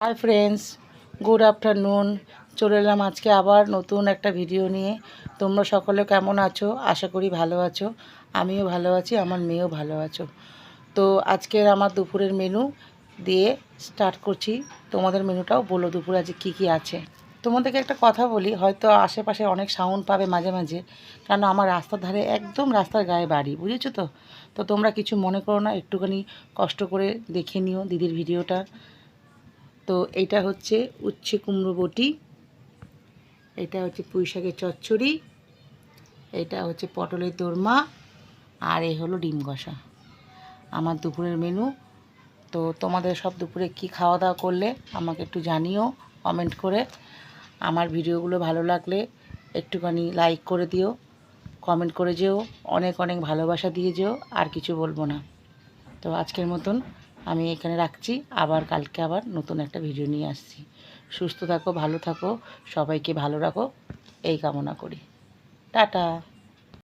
Hi friends good afternoon চলে এলাম আজকে আবার নতুন একটা ভিডিও নিয়ে। তোমরা সকলে কেমন আছো? আশা করি ভালো আছো। আমিও ভালো আছি, আমার মেয়েও ভালো আছো। তো আজকের আমার দুপুরের মেনু দিয়ে স্টার্ট করছি। তোমাদের মেনুটাও বলো দুপুরে আজকে কী কী আছে। তোমাদেরকে একটা কথা বলি, হয়তো আশেপাশে অনেক সাউন্ড পাবে মাঝে মাঝে কারণ আমার রাস্তার ধারে একদম রাস্তার গায়ে বাড়ি, বুঝেছ তো? তো তোমরা কিছু মনে করো না, একটুখানি কষ্ট করে দেখে নিও দিদির ভিডিওটা তো এটা হচ্ছে উচ্ছে কুমড়ো বটি, এটা হচ্ছে পুঁই শাকের চচ্চড়ি, এটা হচ্ছে পটলের দোরমা, আর এই হলো ডিম কষা। আমার দুপুরের মেনু, তো তোমাদের সব দুপুরে কি খাওয়া দাওয়া করলে আমাকে একটু জানিও কমেন্ট করে। আমার ভিডিওগুলো ভালো লাগলে একটুখানি লাইক করে দিও কমেন্ট করে যেও, অনেক অনেক ভালোবাসা দিয়ে যেও, আর কিছু বলব না। তো আজকের মতন আমি এখানে রাখছি। আবার কালকে আবার নতুন একটা ভিডিও নিয়ে আসছি। সুস্থ থাকো, ভালো থাকো, সবাইকে ভালো রাখো। এই কামনা করি। টাটা।